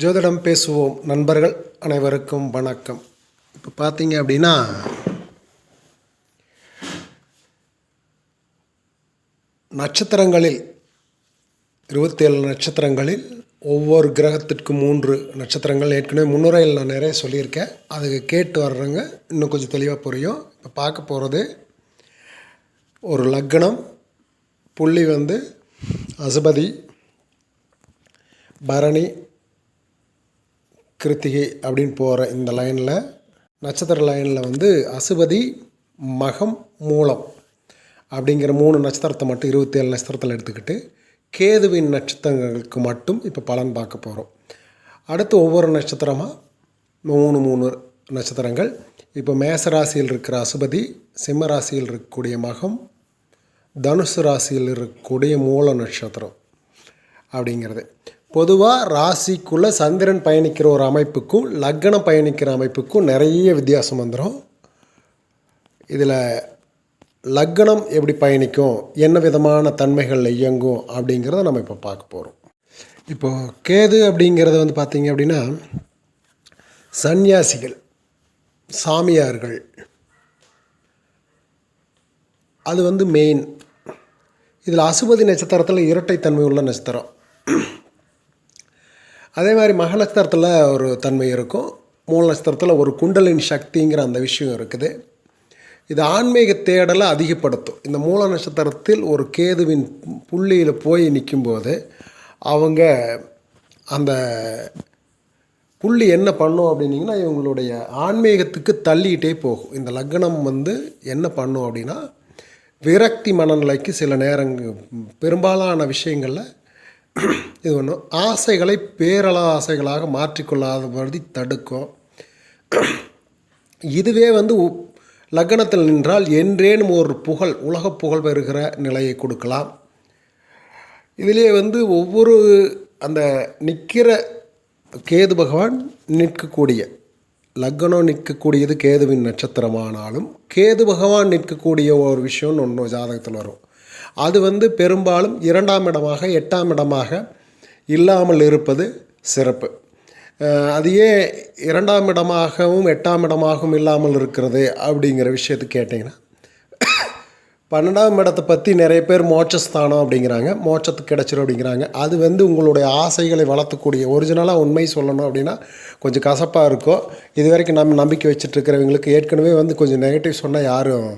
ஜோதிடம் பேசுவோம். நண்பர்கள் அனைவருக்கும் வணக்கம். இப்போ பார்த்தீங்க அப்படின்னா நட்சத்திரங்களில் இருபத்தேழு நட்சத்திரங்களில் ஒவ்வொரு கிரகத்திற்கும் மூன்று நட்சத்திரங்கள் ஏற்கனவே முன்னுரையில் நான் நிறைய சொல்லியிருக்கேன். அதுக்கு கேட்டு வர்றவங்க இன்னும் கொஞ்சம் தெளிவாக புரியும். இப்போ பார்க்க போகிறது ஒரு லக்னம் புள்ளி வந்து அசுபதி பரணி கிருத்திகை அப்படின்னு போகிற இந்த லைனில் நட்சத்திர லைனில் வந்து அசுபதி மகம் மூலம் அப்படிங்கிற மூணு நட்சத்திரத்தை மட்டும் இருபத்தேழு நட்சத்திரத்தில் எடுத்துக்கிட்டு கேதுவின் நட்சத்திரங்களுக்கு மட்டும் இப்போ பலன் பார்க்க போகிறோம் அடுத்து ஒவ்வொரு நட்சத்திரமாக மூணு மூணு நட்சத்திரங்கள். இப்போ மேச ராசியில் இருக்கிற அசுபதி சிம்ம ராசியில் இருக்கக்கூடிய மகம் தனுசு ராசியில் இருக்கக்கூடிய மூல நட்சத்திரம் அப்படிங்கிறது. பொதுவாக ராசிக்குள்ளே சந்திரன் பயணிக்கிற ஒரு அமைப்புக்கும் லக்னம் பயணிக்கிற அமைப்புக்கும் நிறைய வித்தியாசம் வந்துடும் இதில் லக்னம் எப்படி பயணிக்கும் என்ன விதமான தன்மைகளில் இயங்கும் அப்படிங்கிறத நம்ம இப்போ பார்க்க போகிறோம் இப்போது கேது அப்படிங்கிறது வந்து பார்த்திங்க அப்படின்னா சந்நியாசிகள் சாமியார்கள். அது வந்து மெயின் இதில் அசுபதி நட்சத்திரத்தில் இரட்டைத்தன்மை உள்ள நட்சத்திரம். அதே மாதிரி மக ஒரு தன்மை இருக்கும். மூல நட்சத்திரத்தில் ஒரு குண்டலின் சக்திங்கிற அந்த விஷயம் இருக்குது. இது ஆன்மீக தேடலை அதிகப்படுத்தும். இந்த மூல நட்சத்திரத்தில் ஒரு கேதுவின் புள்ளியில் போய் நிற்கும்போது அவங்க அந்த புள்ளி என்ன பண்ணும் அப்படின்னிங்கன்னா இவங்களுடைய ஆன்மீகத்துக்கு தள்ளிக்கிட்டே போகும். இந்த லக்னம் வந்து என்ன பண்ணும் அப்படின்னா விரக்தி மனநிலைக்கு சில நேரங்கள் பெரும்பாலான விஷயங்களில் இது ஒன்று ஆசைகளை பேரளா ஆசைகளாக மாற்றிக்கொள்ளாதபடி தடுக்கும். இதுவே வந்து லக்னத்தில் நின்றால் என்றேனும் ஒரு புகழ் உலக புகழ் பெறுகிற நிலையை கொடுக்கலாம். இதிலே வந்து ஒவ்வொரு அந்த நிற்கிற கேது பகவான் நிற்கக்கூடிய லக்னம் நிற்கக்கூடியது கேதுவின் நட்சத்திரமானாலும் கேது பகவான் நிற்கக்கூடிய ஒரு விஷயம்னு ஒன்று ஜாதகத்தில் வரும். அது வந்து பெரும்பாலும் இரண்டாம் இடமாக எட்டாம் இடமாக இல்லாமல் இருப்பது சிறப்பு. அது ஏன் இரண்டாம் இடமாகவும் எட்டாம் இடமாகவும் இல்லாமல் இருக்கிறது அப்படிங்கிற விஷயத்தை கேட்டிங்கன்னா பன்னெண்டாம் இடத்தை பற்றி நிறைய பேர் மோட்சஸ்தானம் அப்படிங்கிறாங்க மோட்சத்துக்கு கிடச்சிரும் அப்படிங்கிறாங்க. அது வந்து உங்களுடைய ஆசைகளை வளர்த்தக்கூடிய ஒரிஜினலாக உண்மை சொல்லணும் அப்படின்னா கொஞ்சம் கசப்பாக இருக்கும். இது வரைக்கும் நம்ம நம்பிக்கை வச்சுட்டு இருக்கிறவங்களுக்கு ஏற்கனவே வந்து கொஞ்சம் நெகட்டிவ் சொன்னால் யாரும்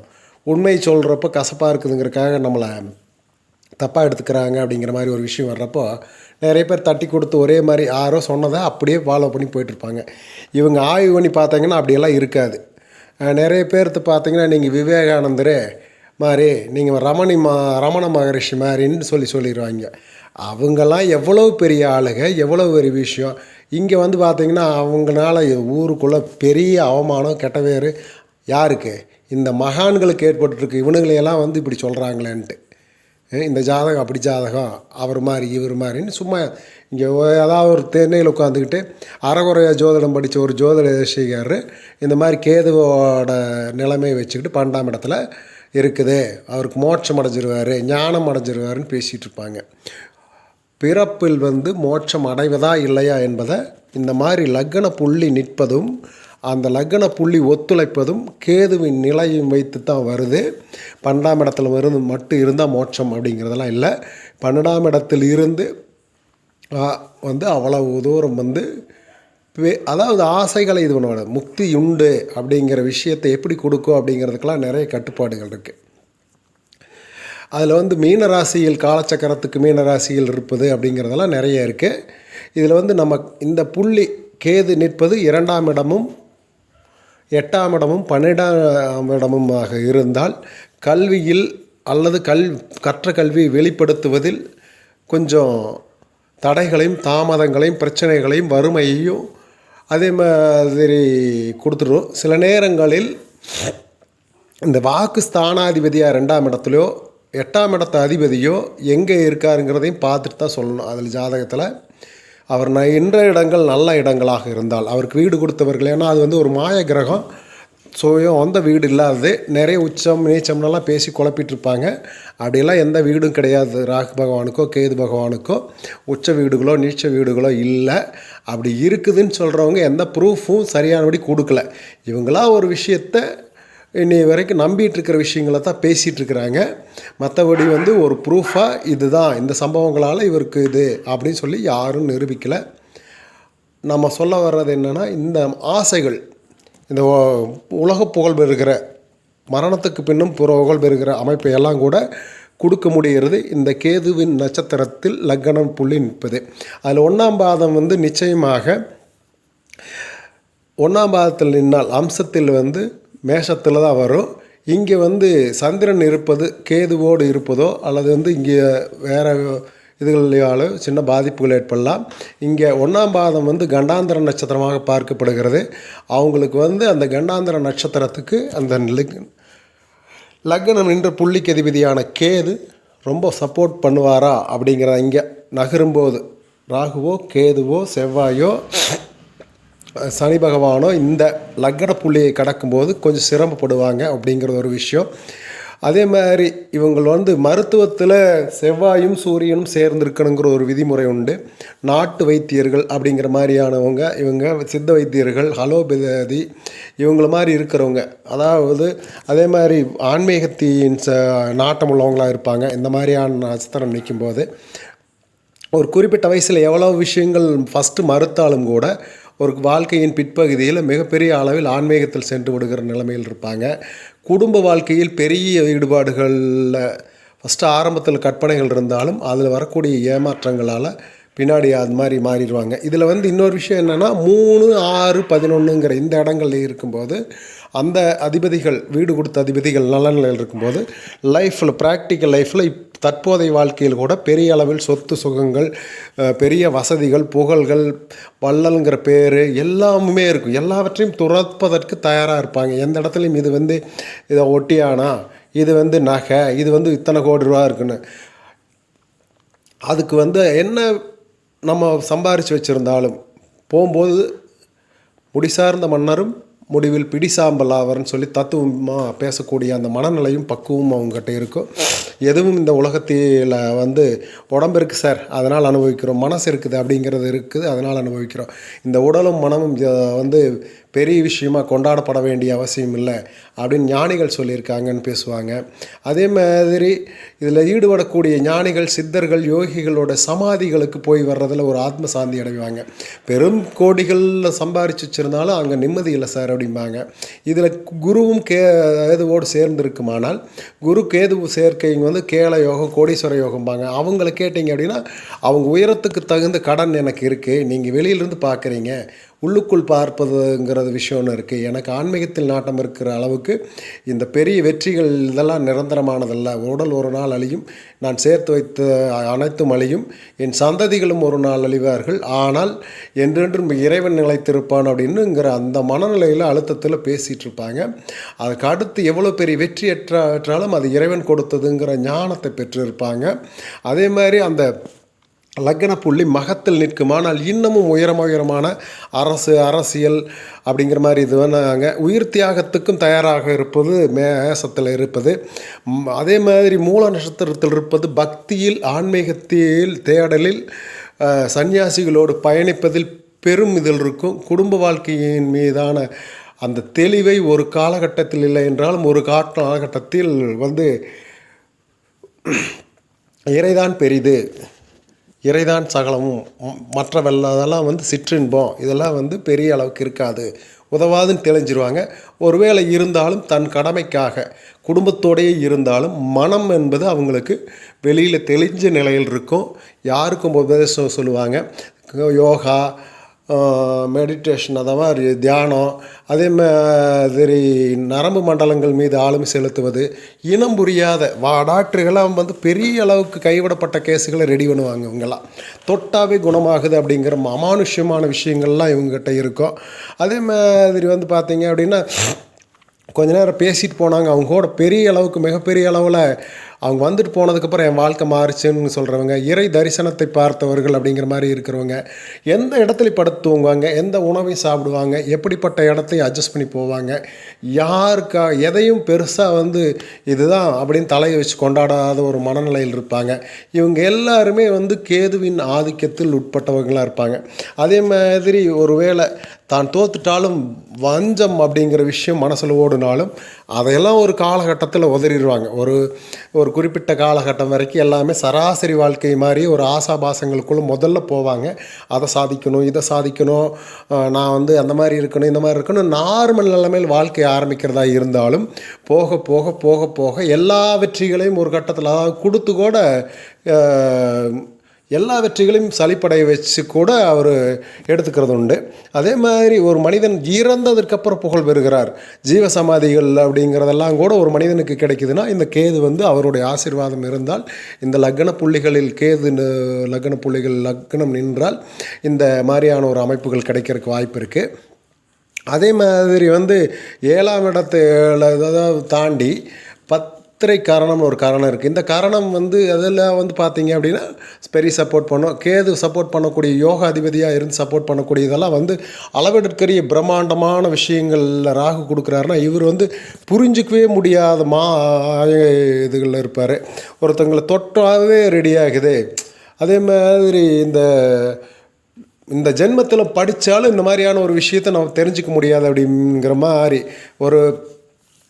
உண்மை சொல்கிறப்ப கசப்பாக இருக்குதுங்கிறக்காக நம்மளை தப்பாக எடுத்துக்கிறாங்க அப்படிங்கிற மாதிரி ஒரு விஷயம் வர்றப்போ நிறைய பேர் தட்டி கொடுத்து ஒரே மாதிரி யாரோ சொன்னதை அப்படியே ஃபாலோ பண்ணி போயிட்டுருப்பாங்க. இவங்க ஆய்வு பண்ணி பார்த்தாங்கன்னா அப்படியெல்லாம் இருக்காது. நிறைய பேர்த்து பார்த்தீங்கன்னா நீங்கள் விவேகானந்தரே மாதிரி நீங்கள் ரமணி மா ரமண மகரிஷி மாதிரின்னு சொல்லி சொல்லிடுவாங்க அவங்கெல்லாம் எவ்வளோ பெரிய ஆளுங்க எவ்வளோ பெரிய விஷயம். இங்கே வந்து பார்த்திங்கன்னா அவங்களால ஊருக்குள்ளே பெரிய அவமானம் கெட்ட பேர் யாருக்கு? இந்த மகான்களுக்கு ஏற்பட்டுருக்கு இவனுங்களையெல்லாம் வந்து இப்படி சொல்கிறாங்களேன்ட்டு இந்த ஜாதகம் அப்படி ஜாதகம் அவர் மாதிரி இவர் மாதிரின்னு சும்மா இங்கே ஏதாவது ஒரு தென்னையில் உட்காந்துக்கிட்டு அறகுறையாக ஜோதிடம் படித்த ஒரு ஜோதிட ரசிகர் இந்த மாதிரி கேதுவோட நிலைமையை வச்சுக்கிட்டு பன்னெண்டாம் இடத்துல இருக்குது. அவருக்கு மோட்சம் அடைஞ்சிருவார் ஞானம் அடைஞ்சிருவாருன்னு பேசிகிட்டு இருப்பாங்க. பிறப்பில் வந்து மோட்சம் அடைவதா இல்லையா என்பதை இந்த மாதிரி லக்ன புள்ளி நிற்பதும் அந்த லக்ன புள்ளி ஒத்துழைப்பதும் கேதுவின் நிலையும் வைத்து தான் வருது. பன்னெண்டாம் இடத்துல வருது மட்டும் இருந்தால் மோட்சம் அப்படிங்கிறதெல்லாம் இல்லை. பன்னெண்டாம் இடத்தில் இருந்து வந்து அவ்வளவு தூரம் வந்து அதாவது ஆசைகளை இது பண்ண முக்தி உண்டு அப்படிங்கிற விஷயத்தை எப்படி கொடுக்கும் அப்படிங்கிறதுக்கெல்லாம் நிறைய கட்டுப்பாடுகள் இருக்குது அதில் வந்து மீன ராசியில் காலச்சக்கரத்துக்கு மீன ராசியில் இருப்பது அப்படிங்கிறதெல்லாம் நிறைய இருக்குது இதில் வந்து நம்ம இந்த புள்ளி கேது நிற்பது இரண்டாம் இடமும் எட்டாம் இடமும் பன்னிரெண்டாம் இடமுமாக இருந்தால் கல்வியில் அல்லது கல் கற்ற கல்வியை வெளிப்படுத்துவதில் கொஞ்சம் தடைகளையும் தாமதங்களையும் பிரச்சனைகளையும் வறுமையையும் அதே மாதிரி கொடுத்துடும் சில நேரங்களில் இந்த வாக்கு ஸ்தானாதிபதியாக ரெண்டாம் இடத்துலையோ எட்டாம் இடத்து அதிபதியோ எங்கே இருக்காருங்கிறதையும் பார்த்துட்டு தான் சொல்லணும். அதில் ஜாதகத்தில் அவர் நான் இன்ற இடங்கள் நல்ல இடங்களாக இருந்தால் அவருக்கு வீடு கொடுத்தவர்கள் ஏன்னா அது வந்து ஒரு மாய கிரகம். சுயம் வந்த வீடு இல்லாதது நிறைய உச்சம் நீச்சம்னெல்லாம் பேசி குழப்பிட்டுருப்பாங்க. அப்படியெல்லாம் எந்த வீடும் கிடையாது. ராகு பகவானுக்கோ கேது பகவானுக்கோ உச்ச வீடுகளோ நீச்ச வீடுகளோ இல்லை. அப்படி இருக்குதுன்னு சொல்கிறவங்க எந்த ப்ரூஃபும் சரியானபடி கொடுக்கல. இவங்களா ஒரு விஷயத்த இன்னை வரைக்கும் நம்பிட்டு இருக்கிற விஷயங்கள தான் பேசிகிட்டு இருக்கிறாங்க. மற்றபடி வந்து ஒரு ப்ரூஃபாக இதுதான் இந்த சம்பவங்களால் இவருக்கு இது அப்படின்னு சொல்லி யாரும் நிரூபிக்கலை. நம்ம சொல்ல வர்றது என்னென்னா இந்த ஆசைகள் இந்த உலக புகழ் பெறுகிற மரணத்துக்கு பின்னும் புகழ் பெறுகிற அமைப்பை எல்லாம் கூட கொடுக்க முடிகிறது. இந்த கேதுவின் நட்சத்திரத்தில் லக்னம் புள்ளி நிற்பது. அதில் ஒன்றாம் பாதம் வந்து நிச்சயமாக ஒன்றாம் பாதத்தில் நின்னால் அம்சத்தில் வந்து மேஷத்தில் தான் வரும். இங்கே வந்து சந்திரன் இருப்பது கேதுவோடு இருப்பதோ அல்லது வந்து இங்கே வேறு இதுகளால சின்ன பாதிப்புகள் ஏற்படலாம். இங்கே ஒன்றாம் பாதம் வந்து கண்டாந்திர நட்சத்திரமாக பார்க்கப்படுகிறது. அவங்களுக்கு வந்து அந்த கண்டாந்திர நட்சத்திரத்துக்கு அந்த லக்னம் என்ற புள்ளிக்கு அதிபதியான கேது ரொம்ப சப்போர்ட் பண்ணுவாரா அப்படிங்கிற இங்கே நகரும்போது ராகுவோ கேதுவோ செவ்வாயோ சனி பகவானோ இந்த லக்கண புள்ளியை கடக்கும்போது கொஞ்சம் சிரமப்படுவாங்க அப்படிங்கிறது ஒரு விஷயம். அதே மாதிரி இவங்கள் வந்து மருத்துவத்தில் செவ்வாயும் சூரியனும் சேர்ந்திருக்கணுங்கிற ஒரு விதிமுறை உண்டு. நாட்டு வைத்தியர்கள் அப்படிங்கிற மாதிரியானவங்க இவங்க சித்த வைத்தியர்கள் ஹலோபதி இவங்கள மாதிரி இருக்கிறவங்க. அதாவது அதே மாதிரி ஆன்மீகத்தின் ச நாட்டம் உள்ளவங்களாக இருப்பாங்க. இந்த மாதிரியான நட்சத்திரம் நிற்கும்போது. ஒரு குறிப்பிட்ட வயசில் எவ்வளோ விஷயங்கள் ஃபஸ்ட்டு மறுத்தாலும் கூட ஒரு வாழ்க்கையின் பிற்பகுதியில் மிகப்பெரிய அளவில் ஆன்மீகத்தில் சென்று விடுகிற நிலைமையில் இருப்பாங்க. குடும்ப வாழ்க்கையில் பெரிய ஈடுபாடுகளில் ஃபஸ்ட்டு ஆரம்பத்தில் கற்பனைகள் இருந்தாலும் அதில் வரக்கூடிய ஏமாற்றங்களால் பின்னாடி அது மாதிரி மாறிடுவாங்க. இதில் வந்து இன்னொரு விஷயம் என்னென்னா மூணு ஆறு பதினொன்றுங்கிற இந்த இடங்கள்ல இருக்கும்போது அந்த அதிபதிகள் வீடு கொடுத்த அதிபதிகள் நல்ல நிலையில் இருக்கும்போது லைஃப்பில் ப்ராக்டிக்கல் லைஃப்பில் தற்போதைய வாழ்க்கையில் கூட பெரிய அளவில் சொத்து சுகங்கள் பெரிய வசதிகள் புகழ்கள் வள்ளல்ங்கிற பேர் எல்லாமே இருக்கும். எல்லாவற்றையும் துறப்பதற்கு தயாராக இருப்பாங்க. எந்த இடத்துலையும் இது வந்து இதை ஒட்டியானா இது வந்து நகை இது வந்து இத்தனை கோடி ரூபா இருக்குன்னு. அதுக்கு வந்து என்ன நம்ம சம்பாரித்து வச்சுருந்தாலும் போகும்போது முடிசார்ந்த மன்னரும் முடிவில் பிடிசாம்பல் ஆவர்னு சொல்லி தத்துவமாக பேசக்கூடிய அந்த மனநிலையும் பக்குவமும் அவங்ககிட்ட இருக்கும். எதுவும் இந்த உலகத்தில் வந்து உடம்பு இருக்குது சார். அதனால் அனுபவிக்கிறோம். மனசு இருக்குது அப்படிங்கிறது இருக்குது. அதனால் அனுபவிக்கிறோம். இந்த உடலும் மனமும் வந்து பெரிய விஷயமா கொண்டாடப்பட வேண்டிய அவசியம் இல்லை அப்படின்னு ஞானிகள் சொல்லியிருக்காங்கன்னு பேசுவாங்க. அதே மாதிரி இதில் ஈடுபடக்கூடிய ஞானிகள் சித்தர்கள் யோகிகளோட சமாதிகளுக்கு போய் வர்றதில் ஒரு ஆத்ம சாந்தி அடைவாங்க. பெரும் கோடிகளில் சம்பாரிச்சு வச்சுருந்தாலும் அங்கே நிம்மதி இல்லை சார் அப்படிம்பாங்க. இதில் குருவும் கே கேதுவோடு சேர்ந்திருக்குமானால் குரு கேது வந்து கேள யோகம் கோடீஸ்வர யோகம்பாங்க. அவங்கள கேட்டிங்க அப்படின்னா அவங்க உயரத்துக்கு தகுந்த கடன் எனக்கு இருக்குது நீங்கள் வெளியிலேருந்து பார்க்குறீங்க உள்ளுக்குள் பார்ப்பதுங்கிறது விஷயம் ஒன்று இருக்குது எனக்கு ஆன்மீகத்தில் நாட்டம் இருக்கிற அளவுக்கு இந்த பெரிய வெற்றிகள் இதெல்லாம் நிரந்தரமானதல்ல. உடல் ஒரு நாள் அழியும் நான் சேர்த்து வைத்த அனைத்தும் அழியும். என் சந்ததிகளும் ஒரு நாள் அழிவார்கள். ஆனால் என்றென்றும் இறைவன் நிலைத்திருப்பான் அப்படின்னுங்கிற அந்த மனநிலையில் அழுத்தத்தில் பேசிகிட்டு இருப்பாங்க. அதுக்கு அடுத்து எவ்வளோ பெரிய வெற்றி ஏற்றாலும் அது இறைவன் கொடுத்ததுங்கிற ஞானத்தை பெற்றிருப்பாங்க. அதே மாதிரி அந்த லக்ன புள்ளி மகத்தில் நிற்கும். ஆனால் இன்னமும் உயரம் உயரமான அரசு அரசியல் அப்படிங்கிற மாதிரி இது வேணாங்க உயிர் தியாகத்துக்கும் தயாராக இருப்பது மேசத்தில் இருப்பது. அதே மாதிரி மூல நட்சத்திரத்தில் இருப்பது பக்தியில் ஆன்மீகத்தில் தேடலில் சன்னியாசிகளோடு பயணிப்பதில் பெரும் இதில் இருக்கும். குடும்ப வாழ்க்கையின் மீதான அந்த தெளிவை ஒரு காலகட்டத்தில் இல்லை என்றாலும் ஒரு காலகட்டத்தில் வந்து இறைதான் பெரிது. இறைதான் சகலமும். மற்ற வெள்ளதெல்லாம் வந்து சிற்றின்பம். இதெல்லாம் வந்து பெரிய அளவுக்கு இருக்காது. உதவாதுன்னு தெளிஞ்சிருவாங்க. ஒருவேளை இருந்தாலும் தன் கடமைக்காக குடும்பத்தோடையே இருந்தாலும் மனம் என்பது அவங்களுக்கு வெளியில் தெளிஞ்ச நிலையில் இருக்கும். யாருக்கும் உபதேசம் சொல்லுவாங்க. யோகா மெடிடேஷன் அதாவது தியானம் அதே மாதிரி நரம்பு மண்டலங்கள் மீது ஆளுமை செலுத்துவது இனம் புரியாத வா டாக்டர்கள்லாம் வந்து பெரிய அளவுக்கு கைவிடப்பட்ட கேஸுகளை ரெடி பண்ணுவாங்க இவங்கெல்லாம். தொட்டாவே குணமாகுது அப்படிங்கிற அமானுஷ்யமான விஷயங்கள்லாம் இவங்ககிட்ட இருக்கும். அதே மாதிரி வந்து பார்த்தீங்க அப்படின்னா கொஞ்ச நேரம் பேசிட்டு போனாங்க. அவங்க கூட பெரிய அளவுக்கு மிகப்பெரிய அளவில் அவங்க வந்துட்டு போனதுக்கப்புறம் என் வாழ்க்கை மாறுச்சுன்னு சொல்கிறவங்க இறை தரிசனத்தை பார்த்தவர்கள் அப்படிங்கிற மாதிரி இருக்கிறவங்க எந்த இடத்துல படுத்து தூங்குவாங்க எந்த உணவை சாப்பிடுவாங்க எப்படிப்பட்ட இடத்தையும் அட்ஜஸ்ட் பண்ணி போவாங்க யாருக்கா எதையும் பெருசாக வந்து இதுதான் அப்படின்னு தலையை வச்சு கொண்டாடாத ஒரு மனநிலையில் இருப்பாங்க. இவங்க எல்லாருமே வந்து கேதுவின் ஆதிக்கத்தில் உட்பட்டவங்களாக இருப்பாங்க. அதே மாதிரி ஒருவேளை தான் தோத்துட்டாலும் வஞ்சம் அப்படிங்கிற விஷயம் மனசில் ஓடினாலும் அதையெல்லாம் ஒரு காலகட்டத்தில் உதறிடுவாங்க. ஒரு ஒரு குறிப்பிட்ட காலகட்டம் வரைக்கும் எல்லாமே சராசரி வாழ்க்கை மாதிரி ஒரு ஆசாபாசங்களுக்குள்ள முதல்ல போவாங்க. அதை சாதிக்கணும் இதை சாதிக்கணும் நான் வந்து அந்த மாதிரி இருக்கணும் இந்த மாதிரி இருக்கணும் நார்மல் நிலைமையில் வாழ்க்கை ஆரம்பிக்கிறதா இருந்தாலும் போக போக போக போக எல்லா வெற்றிகளையும் ஒரு கட்டத்தில் அதாவது கொடுத்து கூட எல்லா வெற்றிகளையும் சலிப்படைய வச்சு கூட அவர் எடுத்துக்கிறது உண்டு அதே மாதிரி ஒரு மனிதன் இறந்ததுக்கப்புறம் புகழ் பெறுகிறார். ஜீவ சமாதிகள் அப்படிங்கிறதெல்லாம் கூட ஒரு மனிதனுக்கு கிடைக்குதுன்னா இந்த கேது வந்து அவருடைய ஆசீர்வாதம் இருந்தால் இந்த லக்ன புள்ளிகளில் கேது லக்ன புள்ளிகள் லக்னம் நின்றால் இந்த மாதிரியான ஒரு அமைப்புகள் கிடைக்கிறதுக்கு வாய்ப்பு இருக்குது அதே மாதிரி வந்து ஏழாம் இடத்தை தாண்டி சித்திரை காரணம்னு ஒரு காரணம் இருக்குது இந்த காரணம் வந்து அதில் வந்து பார்த்தீங்க அப்படின்னா பெரிய சப்போர்ட் பண்ணும். கேது சப்போர்ட் பண்ணக்கூடிய யோகா அதிபதியாக இருந்து சப்போர்ட் பண்ணக்கூடிய இதெல்லாம் வந்து அளவெடுக்கரிய பிரம்மாண்டமான விஷயங்களில் ராகு கொடுக்குறாருன்னா இவர் வந்து புரிஞ்சிக்கவே முடியாத மா இதுகளில் இருப்பார். ஒருத்தங்களை தொட்டாவே ரெடி ஆகுது. அதே மாதிரி இந்த இந்த ஜென்மத்தில் படித்தாலும் இந்த மாதிரியான ஒரு விஷயத்தை நம்ம தெரிஞ்சுக்க முடியாது அப்படிங்கிற மாதிரி ஒரு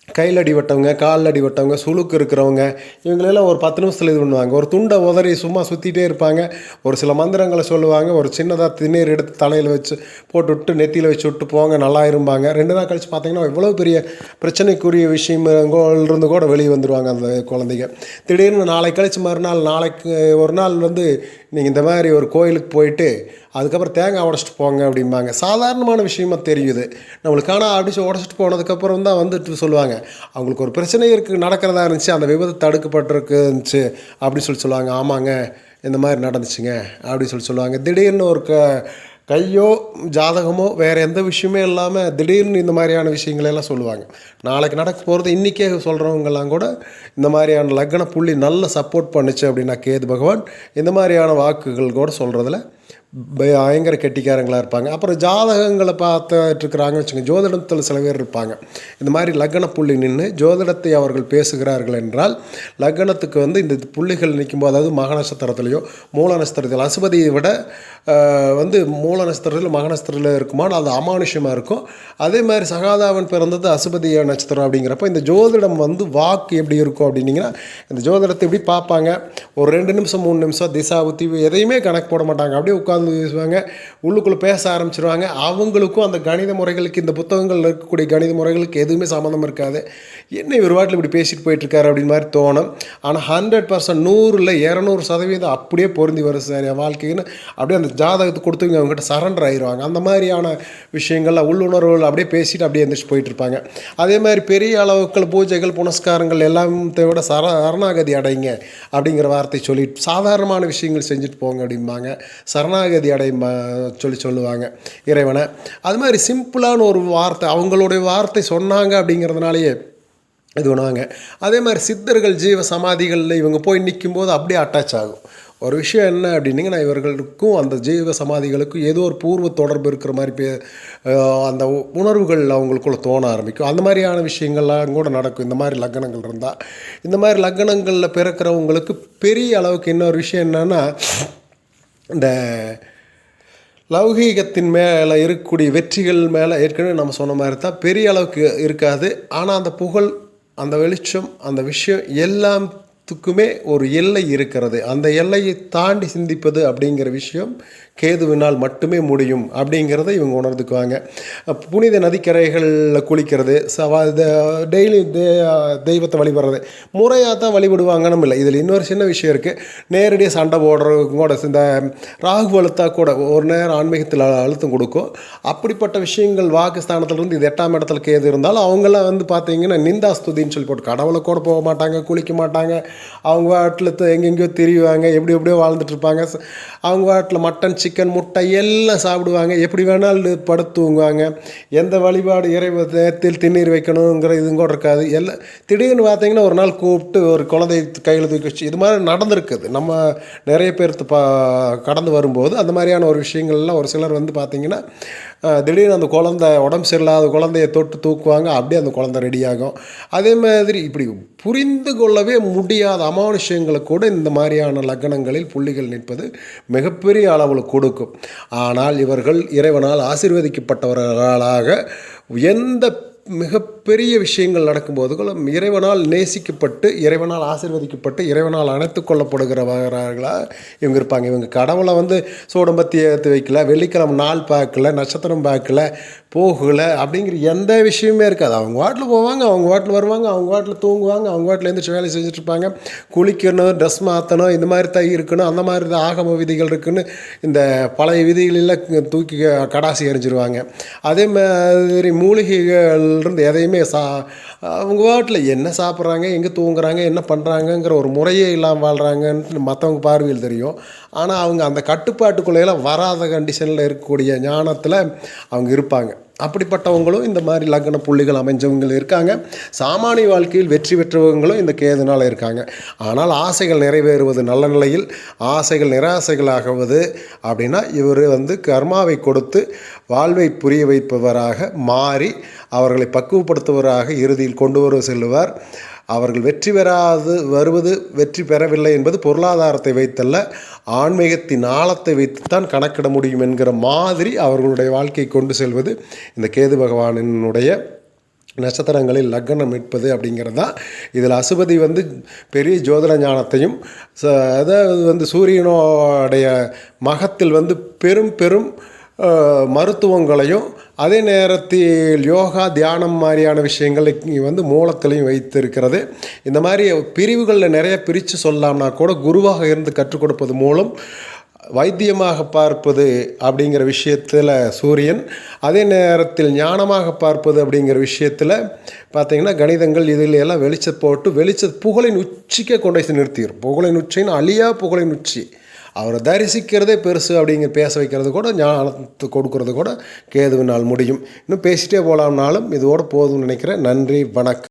கையில் அடிபட்டவங்க காலில் அடிபட்டவங்க சுளுக்கு இருக்கிறவங்க இவங்களெல்லாம் ஒரு பத்து நிமிஷத்தில் இது பண்ணுவாங்க. ஒரு துண்டை உதறி சும்மா சுற்றிட்டே இருப்பாங்க. ஒரு சில மந்திரங்களை சொல்லுவாங்க. ஒரு சின்னதாக திண்ணீர் எடுத்து தலையில் வச்சு போட்டு விட்டு நெத்தியில் வச்சு விட்டு போங்க நல்லா இருப்பாங்க ரெண்டு நாள் கழிச்சு பார்த்தீங்கன்னா எவ்வளோ பெரிய பிரச்சனைக்குரிய விஷயங்கள்லேருந்து கூட வெளியே வந்துடுவாங்க அந்த குழந்தைங்க. திடீர்னு நாளை கழிச்சு மறுநாள் நாளைக்கு ஒரு நாள் வந்து நீங்கள் இந்த மாதிரி ஒரு கோயிலுக்கு போயிட்டு அதுக்கப்புறம் தேங்காய் உடச்சிட்டு போங்க அப்படிம்பாங்க. சாதாரணமான விஷயமா தெரியுது. நம்மளுக்கு ஆனால் அடிச்சு உடச்சிட்டு போனதுக்கப்புறம் தான் வந்துட்டு சொல்லுவாங்க. அவங்களுக்கு ஒரு பிரச்சனை இருக்குது நடக்கிறதா இருந்துச்சு அந்த விபத்து தடுக்கப்பட்டிருக்கு இருந்துச்சு அப்படின்னு சொல்லி சொல்லுவாங்க. ஆமாங்க இந்த மாதிரி நடந்துச்சுங்க அப்படின்னு சொல்லி சொல்லுவாங்க. திடீர்னு ஒரு க கையோ ஜாதகமோ வேறு எந்த விஷயமே இல்லாமல் திடீர்னு இந்த மாதிரியான விஷயங்களையெல்லாம் சொல்லுவாங்க. நாளைக்கு நடக்க போகிறது இன்றைக்கே சொல்கிறவங்கெல்லாம் கூட இந்த மாதிரியான லக்ன புள்ளி நல்ல சப்போர்ட் பண்ணுச்சு அப்படின்னா கேது பகவான் இந்த மாதிரியான வாக்குகள் கூட சொல்கிறதுல பயங்கர கெட்டிக்காரங்களாக இருப்பாங்க. அப்புறம் ஜாதகங்களை பார்த்துட்ருக்குறாங்கன்னு வச்சுக்கோங்க. வச்சுங்க ஜோதிடத்தில் சில பேர் இருப்பாங்க. இந்த மாதிரி லக்ன புள்ளி நின்று ஜோதிடத்தை அவர்கள் பேசுகிறார்கள் என்றால் லக்னத்துக்கு வந்து இந்த புள்ளிகள் நிற்கும்போது அதாவது மக நட்சத்திரத்துலேயோ மூல நட்சத்திரத்தில் அசுபதியை விட வந்து மூல நட்சத்திரத்தில் மக நட்சத்திரத்தில் இருக்குமானால் அது அமானுஷமாக இருக்கும். அதே மாதிரி சகாதாவன் பிறந்தது அசுபதி நட்சத்திரம் அப்படிங்கிறப்ப இந்த ஜோதிடம் வந்து வாக்கு எப்படி இருக்கும் அப்படின்னிங்கன்னா இந்த ஜோதிடத்தை எப்படி பார்ப்பாங்க? ஒரு ரெண்டு நிமிஷம் மூணு நிமிஷம் திசா உத்தி எதையுமே கணக்கு போட மாட்டாங்க. அப்படியே உட்காந்து பேசுவாங்க உள்ளுக்குள்ளே பேச ஆரம்பிச்சிருவாங்க. அவங்களுக்கும் அந்த கணித முறைகளுக்கு இந்த புத்தகங்களில் இருக்கக்கூடிய கணித முறைகளுக்கு எதுவுமே சம்மந்தம் இருக்காது. என்ன இவர் வாட்டில் இப்படி பேசிட்டு போயிட்டுருக்காரு அப்படின்னு மாதிரி தோணும். ஆனால் ஹண்ட்ரட் பர்சன்ட் நூறில் இரநூறு சதவீதம் அப்படியே பொருந்தி வரும் சார் என் வாழ்க்கைன்னு அப்படியே அந்த ஜாதகத்தை கொடுத்தவங்க அவங்ககிட்ட சரண்டர் ஆயிடுவாங்க அந்த மாதிரியான விஷயங்கள்லாம் உள்ளுணர்வுகள் அப்படியே பேசிட்டு அப்படியே எந்திரிச்சு போயிட்டு இருப்பாங்க அதே மாதிரி பெரிய அளவுக்கு பூஜைகள் புனஸ்காரங்கள் எல்லாத்தை விட சர சரணாகதி அடைங்க அப்படிங்கிற வார்த்தை சொல்லி சாதாரணமான விஷயங்கள் செஞ்சுட்டு போங்க அப்படிம்பாங்க. சரணாகதி அடையும் சொல்லி சொல்லுவாங்க. இறைவனை. அது மாதிரி சிம்பிளான ஒரு வார்த்தை அவங்களுடைய வார்த்தை சொன்னாங்க அப்படிங்கிறதுனாலேயே இது பண்ணுவாங்க. அதே மாதிரி சித்தர்கள் ஜீவ சமாதிகளில் இவங்க போய் நிற்கும்போது அப்படியே அட்டாச் ஆகும். ஒரு விஷயம் என்ன அப்படின்னீங்கன்னா இவர்களுக்கும் அந்த ஜீவ சமாதிகளுக்கும் ஏதோ ஒரு பூர்வ தொடர்பு இருக்கிற மாதிரி பே அந்த உணர்வுகள் அவங்களுக்குள்ளே தோண ஆரம்பிக்கும். அந்த மாதிரியான விஷயங்கள்லாம் கூட நடக்கும். இந்த மாதிரி லக்னங்கள் இருந்தால் இந்த மாதிரி லக்னங்களில் பிறக்கிறவங்களுக்கு பெரிய அளவுக்கு இன்னொரு விஷயம் என்னென்னா இந்த லௌகீகத்தின் மேலே இருக்கக்கூடிய வெற்றிகள் மேலே ஏற்கனவே நம்ம சொன்ன மாதிரி தான் பெரிய அளவுக்கு இருக்காது. ஆனால் அந்த புகழ் அந்த வெளிச்சம் அந்த விஷயம் எல்லாம் எல்லாத்துக்குமே ஒரு எல்லை இருக்கிறது. அந்த எல்லையை தாண்டி சிந்திப்பது அப்படிங்கிற விஷயம் கேதுவினால் மட்டுமே முடியும் அப்படிங்கிறத இவங்க உணர்ந்துக்குவாங்க. புனித நதிக்கரைகளில் குளிக்கிறது சவா டெய்லி தெய்வத்தை வழிபடுறது முறையாக தான் வழிபடுவாங்கன்னு இல்லை. இதில் இன்னொரு சின்ன விஷயம் இருக்குது நேரடியாக சண்டை போடுறவங்க கூட இந்த ராகு அழுத்தா கூட ஒரு நேரம் ஆன்மீகத்தில் அழுத்தம் கொடுக்கும். அப்படிப்பட்ட விஷயங்கள் வாக்குஸ்தானத்துலேருந்து இது எட்டாம் இடத்துல கேது இருந்தாலும் அவங்களாம் வந்து பார்த்தீங்கன்னா நிந்தாஸ்துதின்னு சொல்லி போட்டு கடவுளை கூட போக மாட்டாங்க குளிக்க மாட்டாங்க அவங்க வாட்டில் எங்கெங்கேயோ திரிவாங்க எப்படி எப்படியோ வாழ்ந்துட்டு இருப்பாங்க அவங்க வாட்டில் மட்டன் சிக்கன் முட்டை எல்லாம் சாப்பிடுவாங்க. எப்படி வேணாலும் படுத்து தூங்குவாங்க. எந்த வழிபாடு இறைவத்தில் திண்ணீர் வைக்கணுங்கிற இதுவும் கூட இருக்காது. எல்லாம் திடீர்னு பார்த்தீங்கன்னா ஒரு நாள் கூப்பிட்டு ஒரு குழந்தை கையில் தூக்கி வச்சு இது மாதிரி நடந்திருக்குது. நம்ம நிறைய பேர்த்து பா கடந்து வரும்போது அந்த மாதிரியான ஒரு விஷயங்கள்லாம் ஒரு சிலர் வந்து பார்த்திங்கன்னா திடீர்னு அந்த குழந்தை உடம்பு சரியில்லாத குழந்தைய தொட்டு தூக்குவாங்க அப்படியே அந்த குழந்தை ரெடியாகும் அதே மாதிரி இப்படி புரிந்து கொள்ளவே முடியாத அமானுஷ்யங்களை கூட இந்த மாதிரியான லக்னங்களில் புள்ளிகள் நிற்பது மிகப்பெரிய அளவில் கொடுக்கும். ஆனால் இவர்கள் இறைவனால் ஆசீர்வதிக்கப்பட்டவர்களாக எந்த பெரிய விஷயங்கள் நடக்கும்போதுகளும் கூட இறைவனால் நேசிக்கப்பட்டு இறைவனால் ஆசிர்வதிக்கப்பட்டு இறைவனால் அணைத்து கொள்ளப்படுகிறவர்களாக இவங்க இருப்பாங்க. இவங்க கடவுளை வந்து சூடம்பத்தி ஏற்றி வைக்கல வெள்ளிக்கிழமை நாள் பார்க்கல நட்சத்திரம் பார்க்கல போகலை அப்படிங்கிற எந்த விஷயமே இருக்காது. அவங்க வாட்டில் போவாங்க அவங்க வாட்டில் வருவாங்க அவங்க வாட்டில் தூங்குவாங்க அவங்க வாட்டில் எழுந்திரிச்சு வேலை செஞ்சுட்டு இருப்பாங்க. குளிக்கணும் ட்ரெஸ் மாற்றணும் இந்த மாதிரி தான் இருக்கணும் அந்த மாதிரி தான் ஆகம விதிகள் இருக்குன்னு இந்த பழைய விதிகளெல்லாம் தூக்கி கடாசி எறிஞ்சிருவாங்க. அதே மாதிரி மூலிகைகள் இருந்து எதையுமே சா அவங்க வாட்டில் என்ன சாப்பிட்றாங்க எங்கே தூங்குறாங்க என்ன பண்ணுறாங்கங்கிற ஒரு முறையே இல்லாமல் வாழ்கிறாங்கன்னு மற்றவங்க பார்வையில் தெரியும். ஆனால் அவங்க அந்த கட்டுப்பாட்டுக்குள்ளையெல்லாம் வராத கண்டிஷனில் இருக்கக்கூடிய ஞானத்தில் அவங்க இருப்பாங்க. அப்படிப்பட்டவங்களும் இந்த மாதிரி லக்ன புள்ளிகள் அமைஞ்சவங்க இருக்காங்க. சாமானிய வாழ்க்கையில் வெற்றி பெற்றவங்களும் இந்த கேதுனால் இருக்காங்க. ஆனால் ஆசைகள் நிறைவேறுவது நல்ல நிலையில் ஆசைகள் நிராசைகளாகுவது அப்படின்னா இவர் வந்து கர்மாவை கொடுத்து வாழ்வை புரிய வைப்பவராக மாறி அவர்களை பக்குவப்படுத்துவராக இறுதியில் கொண்டு வர செல்லுவார். அவர்கள் வெற்றி பெறாது வருவது வெற்றி பெறவில்லை என்பது பொருளாதாரத்தை வைத்தல்ல. ஆன்மீகத்தின் ஆழத்தை வைத்துத்தான் கணக்கிட முடியும் என்கிற மாதிரி அவர்களுடைய வாழ்க்கை கொண்டு செல்வது இந்த கேது பகவானினுடைய நட்சத்திரங்களில் லக்னம் மீட்பது அப்படிங்கிறது தான். இதில் அசுபதி வந்து பெரிய ஜோதிட ஞானத்தையும் ச- அதாவது வந்து சூரியனுடைய மகத்தில் வந்து பெரும் பெரும் மருத்துவங்களையும் அதே நேரத்தில் யோகா தியானம் மாதிரியான விஷயங்களை வந்து மூலத்திலையும் வைத்திருக்கிறது. இந்த மாதிரி பிரிவுகளில் நிறைய பிரித்து சொல்லலாம்னா கூட குருவாக இருந்து கற்றுக் கொடுப்பது மூலம் வைத்தியமாக பார்ப்பது அப்படிங்கிற விஷயத்தில் சூரியன் அதே நேரத்தில் ஞானமாக பார்ப்பது அப்படிங்கிற விஷயத்தில் பார்த்திங்கன்னா கணிதங்கள் இதில் எல்லாம் வெளிச்ச போட்டு வெளிச்ச புகழின் உச்சிக்கே கொண்டு போய் நிறுத்திடும் புகழின் உச்சின்னு அழியா புகழின் உச்சி. அவரை தரிசிக்கிறதே பெருசு அப்படிங்கிற பேச வைக்கிறது கூட ஞானத்தை கொடுக்கறது கூட கேதுவினால் முடியும். இன்னும் பேசிட்டே போகலாம்னாலும் இதோட போதும்னு நினைக்கிறேன். நன்றி வணக்கம்.